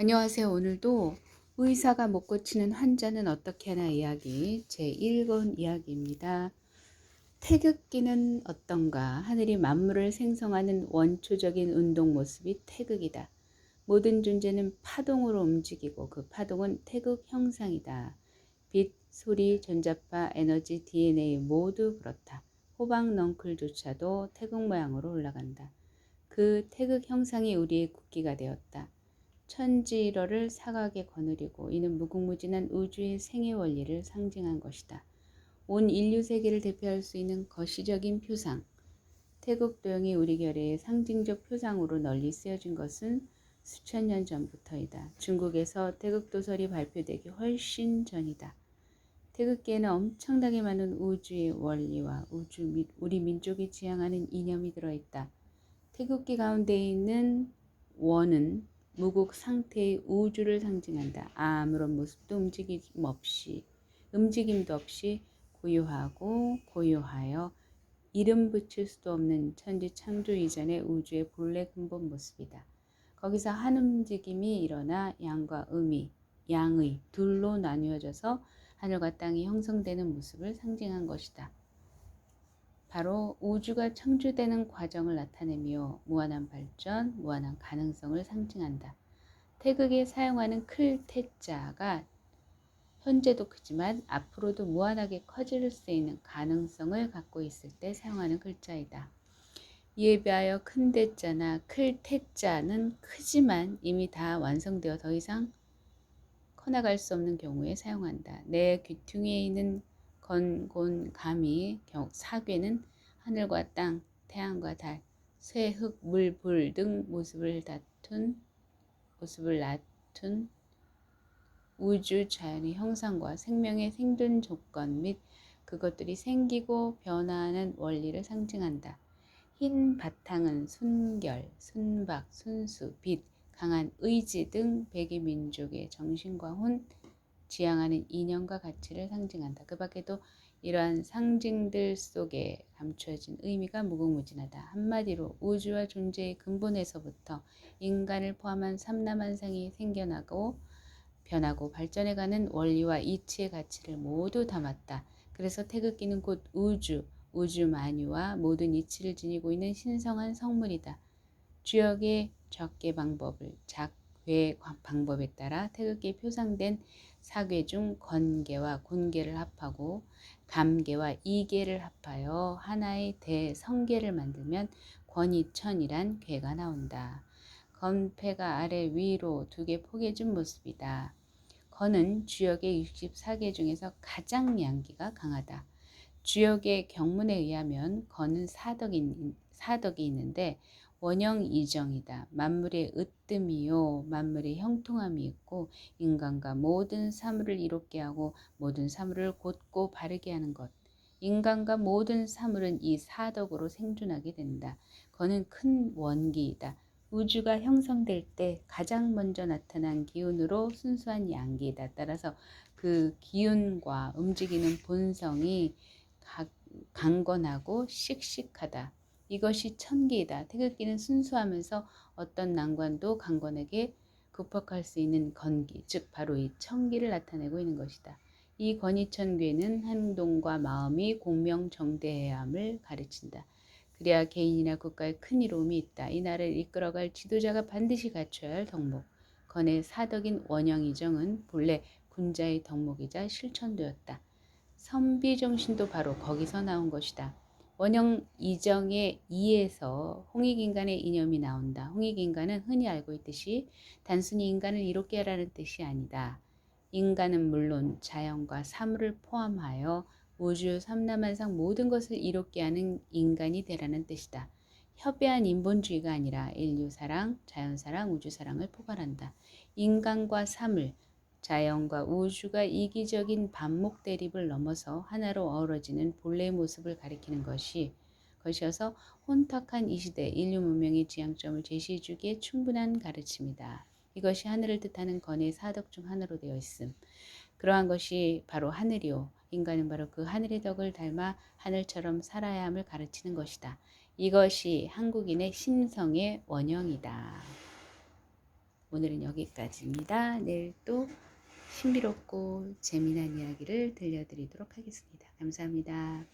안녕하세요. 오늘도 의사가 못 고치는 환자는 어떻게 하나 이야기 제1권 이야기입니다. 태극기는 어떤가? 하늘이 만물을 생성하는 원초적인 운동 모습이 태극이다. 모든 존재는 파동으로 움직이고 그 파동은 태극 형상이다. 빛, 소리, 전자파, 에너지, DNA 모두 그렇다. 호박 넝클조차도 태극 모양으로 올라간다. 그 태극 형상이 우리의 국기가 되었다. 천지일어를 사각에 거느리고 이는 무궁무진한 우주의 생애 원리를 상징한 것이다. 온 인류 세계를 대표할 수 있는 거시적인 표상. 태국 도형이 우리 결의 상징적 표상으로 널리 쓰여진 것은 수천 년 전부터이다. 중국에서 태극 도설이 발표되기 훨씬 전이다. 태극기에는 엄청나게 많은 우주의 원리와 우주 및 우리 민족이 지향하는 이념이 들어있다. 태극기 가운데 있는 원은 무국 상태의 우주를 상징한다. 아무런 모습도 움직임 없이 움직임도 없이 고요하고 고요하여 이름 붙일 수도 없는 천지 창조 이전의 우주의 본래 근본 모습이다. 거기서 한 움직임이 일어나 양과 음이 양의 둘로 나뉘어져서 하늘과 땅이 형성되는 모습을 상징한 것이다. 바로 우주가 창조되는 과정을 나타내며 무한한 발전, 무한한 가능성을 상징한다. 태극에 사용하는 클 태자가 현재도 크지만 앞으로도 무한하게 커질 수 있는 가능성을 갖고 있을 때 사용하는 글자이다. 이에 비하여 큰 대자나 클 태자는 크지만 이미 다 완성되어 더 이상 커나갈 수 없는 경우에 사용한다. 내 귀퉁이에 있는 건곤 감이 사괴는 하늘과 땅, 태양과 달, 쇠, 흙, 물, 불 등 모습을 다툰 모습을 낮춘 우주 자연의 형상과 생명의 생존 조건 및 그것들이 생기고 변화하는 원리를 상징한다. 흰 바탕은 순결, 순박, 순수, 빛, 강한 의지 등 백의 민족의 정신과 혼, 지향하는 이념과 가치를 상징한다. 그 밖에도 이러한 상징들 속에 감추어진 의미가 무궁무진하다. 한마디로 우주와 존재의 근본에서부터 인간을 포함한 삼라만상이 생겨나고 변하고 발전해가는 원리와 이치의 가치를 모두 담았다. 그래서 태극기는 곧 우주, 우주 만유와 모든 이치를 지니고 있는 신성한 성물이다. 주역의 적계 방법을 작 회 방법에 따라 태극기에 표상된 사괴 중 건계와 곤계를 합하고 감계와 이계를 합하여 하나의 대성계를 만들면 권이천이란 괴가 나온다. 건패가 아래 위로 두 개 포개준 모습이다. 건은 주역의 64개 중에서 가장 양기가 강하다. 주역의 경문에 의하면 건은 사덕이, 사덕이 있는데 원형 이정이다. 만물의 으뜸이요. 만물의 형통함이 있고 인간과 모든 사물을 이롭게 하고 모든 사물을 곧고 바르게 하는 것. 인간과 모든 사물은 이 사덕으로 생존하게 된다. 그는 큰 원기이다. 우주가 형성될 때 가장 먼저 나타난 기운으로 순수한 양기이다. 따라서 그 기운과 움직이는 본성이 강건하고 씩씩하다. 이것이 천기이다. 태극기는 순수하면서 어떤 난관도 강건하게 극복할 수 있는 건기, 즉 바로 이 천기를 나타내고 있는 것이다. 이 권위천괴는 행동과 마음이 공명정대해야 함을 가르친다. 그래야 개인이나 국가에 큰 이로움이 있다. 이 나라를 이끌어갈 지도자가 반드시 갖춰야 할 덕목. 건의 사덕인 원형이정은 본래 군자의 덕목이자 실천도였다. 선비정신도 바로 거기서 나온 것이다. 원형 이정의 이에서 홍익인간의 이념이 나온다. 홍익인간은 흔히 알고 있듯이 단순히 인간을 이롭게 하라는 뜻이 아니다. 인간은 물론 자연과 사물을 포함하여 우주 삼라만상 모든 것을 이롭게 하는 인간이 되라는 뜻이다. 협의한 인본주의가 아니라 인류사랑, 자연사랑, 우주사랑을 포괄한다. 인간과 사물, 자연과 우주가 이기적인 반목 대립을 넘어서 하나로 어우러지는 본래의 모습을 가리키는 것이 것이어서 혼탁한 이 시대 인류 문명의 지향점을 제시해 주기에 충분한 가르침이다. 이것이 하늘을 뜻하는 건의 사덕 중 하나로 되어 있음. 그러한 것이 바로 하늘이요. 인간은 바로 그 하늘의 덕을 닮아 하늘처럼 살아야 함을 가르치는 것이다. 이것이 한국인의 신성의 원형이다. 오늘은 여기까지입니다. 내일 또 신비롭고 재미난 이야기를 들려드리도록 하겠습니다. 감사합니다.